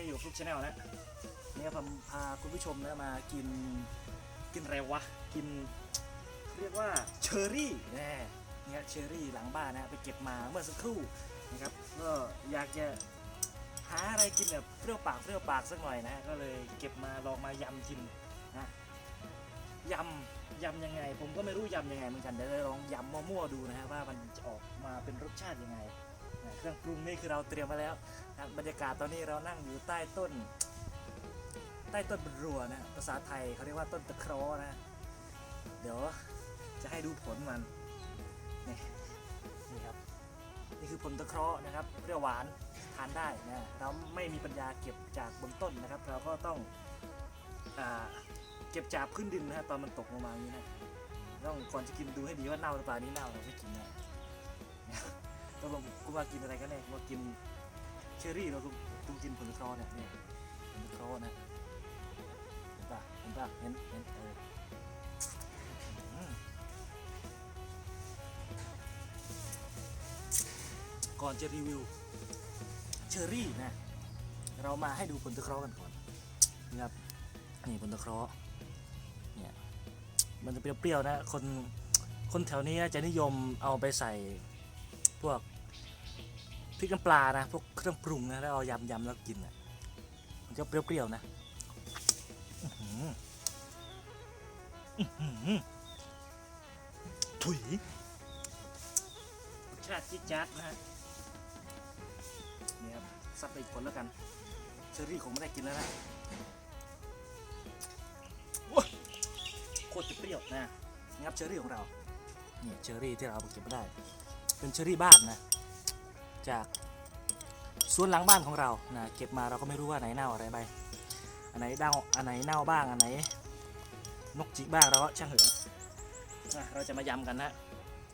นี้อยู่ฟลุกชาแนลนะนี่ก็ผมพาคุณผู้ชมนะมากินกินอะไรวะกิน เรียกว่าเชอร์รี่แน่เนี่ยเชอร์รี่หลังบ้านนะไปเก็บมาเมื่อสักครู่นะครับก็อยากจะหาอะไรกินแบบเปรี้ยวปากเปรี้ยวปากสักหน่อยนะก็เลยเก็บมาลองมายำกินนะยำยำยังไง ผมก็ไม่รู้ยำยังไงเหมือนกันเดี๋ยวลองยำมั่วๆดูนะฮะว่ามันจะออกมาเป็นรสชาติยังไง เครื่องปรุงนี่คือเราเตรียมมาแล้วนะบรรยากาศตอนนี้เรานั่งอยู่ใต้ต้น ใต้ต้นบรัวนะภาษาไทยเขาเรียกว่าต้นตะเคราะห์นะ เดี๋ยวจะให้ดูผลมันนี่นี่ครับนี่คือผลตะเคราะห์นะครับเปรี้ยวหวานทานได้นะเราไม่มีปัญญาเก็บจากบนต้นนะครับ เราก็ต้องอเก็บจากพื้นดินนะฮะตอนมันตกลงมาอย่างนี้นะต้องก่อนจะกินดูให้ดีว่าเน่าหรือเปล่านี่เน่าเราไม่กินนะ ต้องลงกูมากินอะไรกันแน่กูมากินเชอร์รี่เราต้องกินผลตะเคราะห์เนี่ยเนี่ยผลตะเคราะห์นะเห็นปะเห็นปะเห็นเห็นเออก่อนจะรีวิวเชอร์รี่นะ เรามาให้ดูผลตะเคราะห์กันก่อนนี่ครับนี่ผลตะเคราะห์เนี่ยมันจะเปรี้ยวๆนะ คนคนแถวนี้จะนิยมเอาไปใส่ พวกพริกน้ำปลานะพวกเครื่องปรุงนะแล้วเอายำยำแล้วกินอะมันจะเปรี้ยวๆนะอื้อหืออื้อหือถุยรสชาติจิ๊ดจ๊าดนะฮะนี่ครับซัดไปอีกคนแล้วกัน เชอรี่คงไม่ได้กินแล้วนะโอ้ยโคตรจะเปรี้ยวนะนี่ครับเชอรี่ของเรา นี่เชอรี่ที่เราเอามาเก็บมาได้ เป็นเชอรี่บ้านนะ จากสวนหลังบ้านของเรานะเก็บมาเราก็ไม่รู้ว่าไหนเน่าอะไรไปอันไหนเน่าอันไหนเน่าบ้างอันไหน นกจิกบ้างเราก็ช่างเถอะนะเราจะมายำกันนะ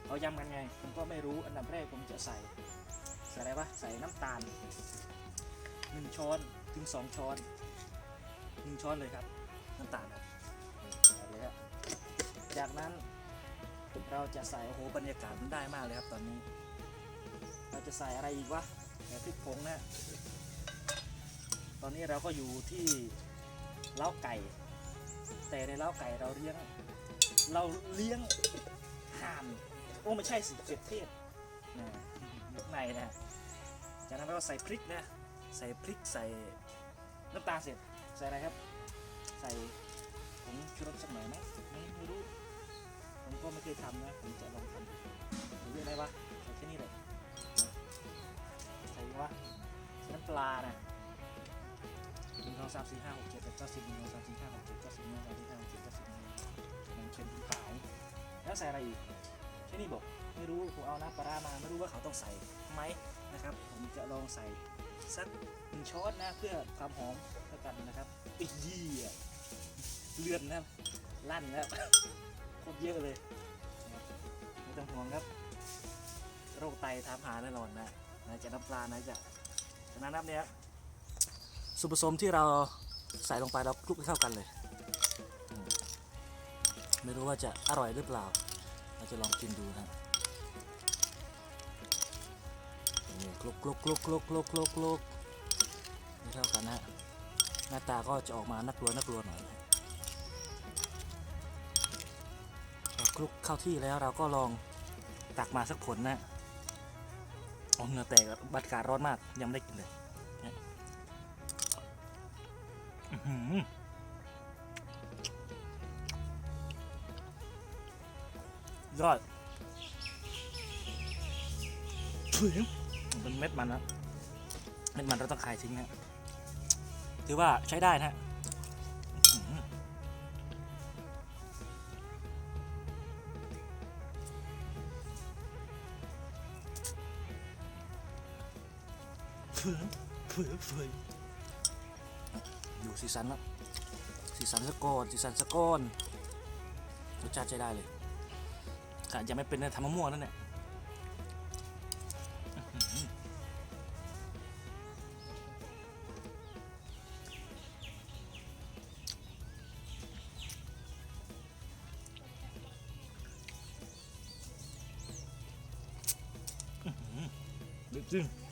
เรายำกันไงผมก็ไม่รู้อันดับแรกผมจะใส่ใส่อะไรวะใส่น้ำตาลหนึ่งช้อนถึงสองช้อนหนึ่งช้อนเลยครับน้ำตาลครับใส่เลยครับจากนั้น เราจะใส่โอ้โหบรรยากาศมันได้มากเลยครับตอนนี้ เราจะใส่อะไรอีกวะใส่พริกผงนะตอนนี้เราก็อยู่ที่เล้าไก่ แต่ในเล้าไก่เราเลี้ยง เราเลี้ยงห่านโอ้ไม่ใช่สิเป็ดเทศนะยกในนะจากนั้นเราก็ใส่พริกนะ ใส่พริกใส่น้ำตาลเสร็จใส่อะไรครับ ใส่ผงชูรสสักหน่อยไหมไม่ไม่รู้ ผมก็ไม่เคยทำนะ ผมจะลองทำดูหรืออะไรวะใส่แค่นี้เลยใส่วะใส่น้ำปลานะหนึ่งสองสามสี่ห้าหกเจ็ดแปดเก้าสิบหนึ่งสองสามสี่ห้าหกเจ็ดเก้าสิบหนึ่งสองสามสี่ห้าหกเจ็ดเก้าสิบหนึ่งมันเค็มถึงขายแล้วใส่อะไรอีกแค่นี้บอกไม่รู้ผมเอาน้ำปลามาไม่รู้ว่าเขาต้องใส่ไหมนะครับ ผมจะลองใส่สักหนึ่งช้อนนะเพื่อความหอมแล้วกันนะครับอียี่อะเลือดนะลั่นแล้ว คตรเยอะเลยไม่ต้องห่วงครับ โรคไตถามหาแน่นอนนะนะจะน้ำปลานะจะจากนั้นน้ำเนี้ยส่วนผสมที่เราใส่ลงไปเราคลุกให้เข้ากันเลย ไม่รู้ว่าจะอร่อยหรือเปล่า เราจะลองกินดูนะนี่คลุกคลุกคลุกคลุกคลุกคลุกคลุกไม่เท่ากันนะฮะหน้าตาก็จะออกมาน่ากลัวน่ากลัวหน่อย คลุกเข้าที่แล้วเราก็ลองตักมาสักผลนะโอ้เหงื่อแตกบรรยากาศร้อนมากยังไม่ได้กินเลยเนี่ยอื้อหือยอดถึงเป็นเม็ดมันนะเม็ดมันเราต้องขายทิ้งนะถือว่าใช้ได้นะ เฟื่อเฟื่อเฟื่ออยู่สีสันแล้วสีสันสะก้อนสีสันสะก้อนรสชาติใช้ได้เลยค่ะยังไม่เป็นนะทำมะม่วงนั่นแหละเด็ดจริง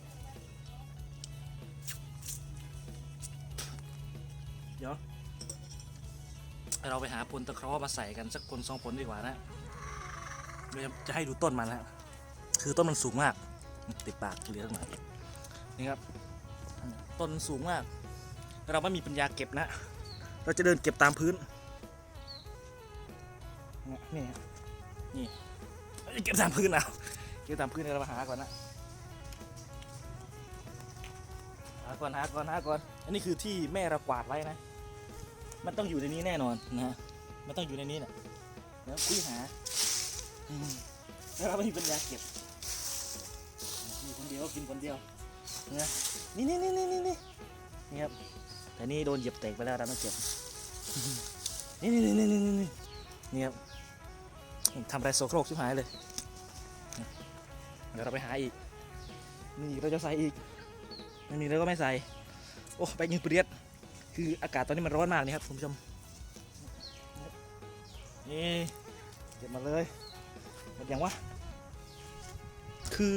เราไปหาผลตะเคราะห์มาใส่กันสักผลสองผลดีกว่านะเดี๋ยวจะให้ดูต้นมันนะคือต้นมันสูงมาก ติดปากเหลือตรงไหนนี่ครับ ต้นสูงมาก เราไม่มีปัญญาเก็บนะ เราจะเดินเก็บตามพื้น นี่นี่เก็บตามพื้นเอาเก็บตามพื้นเดี๋ยวเรามาหาก่อนนะหาก่อนหาก่อนหาก่อน อันนี้คือที่แม่เรากวาดไว้นะ มันต้องอยู่ในนี้แน่นอนนะ มันต้องอยู่ในนี้เนี่ยเดี๋ยวคุยหา แล้วเราไม่มีปัญญาเก็บมีคนเดียวกินคนเดียวนะนี่นี่นี่นี่นี่นี่นี่ครับแต่นี่โดนเหยียบเตกไปแล้วเราต้องเก็บ นี่นี่นี่นี่นี่นี่นี่ครับทำอะไรโซโครกชิบหายเลยเดี๋ยวเราไปหาอีกนี่เราจะใส่อีกไม่มีแล้วก็ไม่ใส่ โอ้ไปยิงเปรียด คืออากาศตอนนี้มันร้อนมากนี่ครับคุณผู้ชมนี่เก็บมาเลยหมดยังวะคือ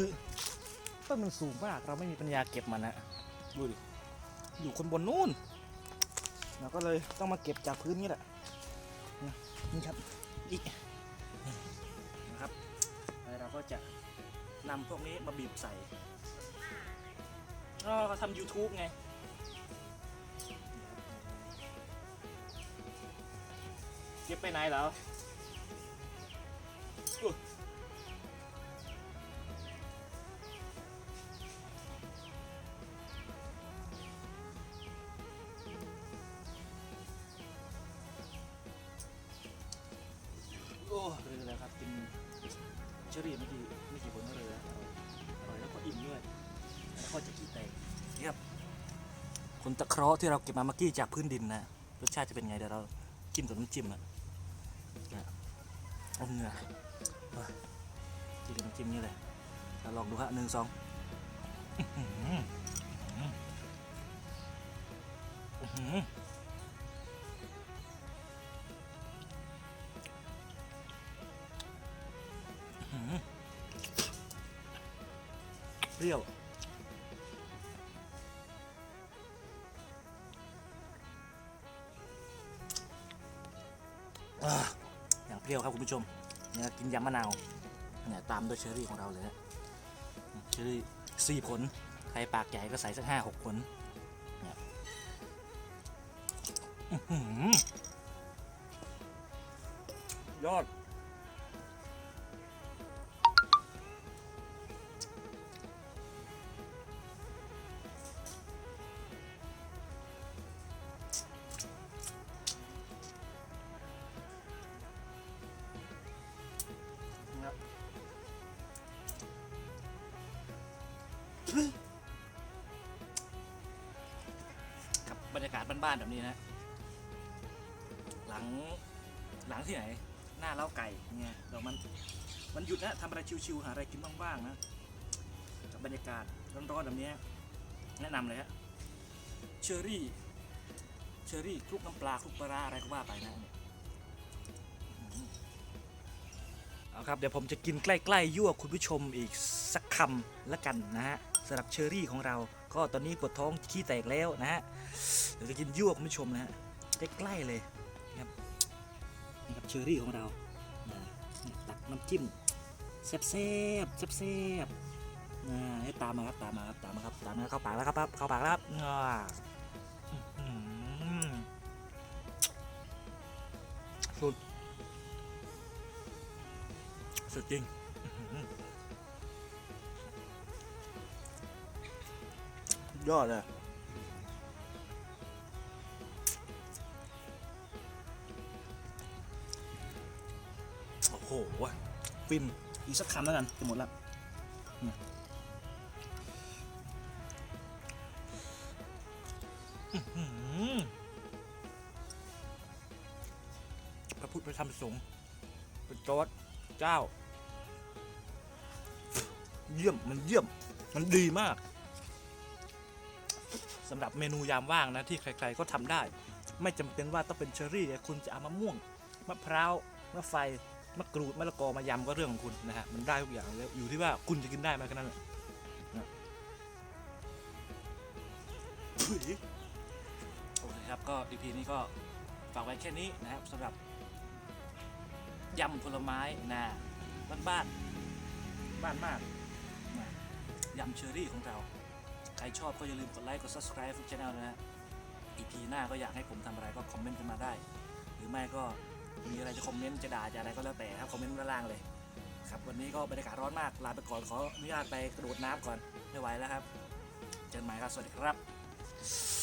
ต้นมันสูงมากเราไม่มีปัญญาเก็บมันนะดูดิอยู่คนบนนู่นเราก็เลยต้องมาเก็บจากพื้นนี่แหละนี่ครับอีกนี่นะครับแล้วเราก็จะนำพวกนี้มาบีบใส่ก็เขาทำ YouTube ไง เก็บไปไหนแล้วอุ๊ยโอ้เรือแล้วครับกินเชอรี่ไม่กี่ไม่กี่ผลก็เลยนะอร่อยแล้วก็อิ่มด้วยแล้วก็จะขี้แตกนี่ครับผลตะเคราะห์ที่เราเก็บมาเมื่อกี้จากพื้นดินนะรสชาติจะเป็นไงเดี๋ยวเราจิ้มกับน้ำจิ้มอะนะเอาเหงื่อมาจิ้มจิ้มนี่เลยเราลองดูฮะหนึ่งสองเปรี้ยว เปรี้ยวครับคุณผู้ชมเนี่ยกินยำมะนาวเนี่ยตามด้วยเชอรี่ของเราเลยนะเชอรี่สี่ผลใครปากใหญ่ก็ใส่สักห้าหกผลเนี่ยยอด บรรยากาศบ้านๆแบบนี้นะ หลังหลังที่ไหน หน้าเล้าไก่เนี่ยเดี๋ยวมันมันหยุดนะทำอะไรชิวๆหาอะไรกินบ้างๆนะกับบรรยากาศร้อนๆแบบนี้แนะนำเลยฮะเชอรี่เชอรี่คลุกน้ำปลาคลุกปลาร้าอะไรก็ว่าไปนะเนี่ยเอาครับเดี๋ยวผมจะกินใกล้ๆยั่วคุณผู้ชมอีกสักคำละกันนะฮะสำหรับเชอรี่ของเรา ก็ตอนนี้ปวดท้องขี้แตกแล้วนะฮะเดี๋ยวจะกินยั่วคุณผู้ชมนะฮะใกล้ๆเลยนะครับนี่ครับเชอรี่ของเราตักน้ำจิ้มแซ่บๆแซ่บๆนะให้ตามมาครับตามมาครับตามมาครับตามมาเข้าปากแล้วครับเข้าปากแล้วครับอ่าสุดสุดจริง ยอดเลยโอ้โหฟินอีกสักคำแล้วกันจะหมดแล้วพระพุทธพระธรรมสงฆ์เป็นโจ๊ดเจ้า เยี่ยม มันเยี่ยม มันดีมาก สำหรับเมนูยามว่างนะที่ใครๆก็ทำได้ ไม่จำเป็นว่าต้องเป็นเชอรี่คุณจะเอามะม่วงมะพร้าวมะไฟมะกรูดมะละกอมายำก็เรื่องของคุณนะฮะมันได้ทุกอย่างเลยอยู่ที่ว่าคุณจะกินได้ไหมแค่นั้นแหละนะอุ๊ยโอเคครับก็อีพีนี้ก็ฝฝากไว้แค่นี้นะครับสำหรับยำผลไม้นะบ้านบ้านๆบ้านมากนะยำเชอรี่ของเราใค รชอบก็อย่าลืมกดไลค์กด subscribe ทุกช่องนะฮะ EP หน้าก็อยากให้ผมทำอะไรก็คอมเมนต์กันมาได้ หรือไม่ก็มีอะไรจะคอมเมนต์จะด่าจะอะไรก็แล้วแต่ครับคอมเมนต์ด้านล่างเลยครับวันนี้ก็บรรยากาศร้อนมากลาไปก่อนขออนุญาตไปกระโดดน้ำก่อนไม่ไหวแล้วครับ เจอกันใหม่ครับสวัสดีครับ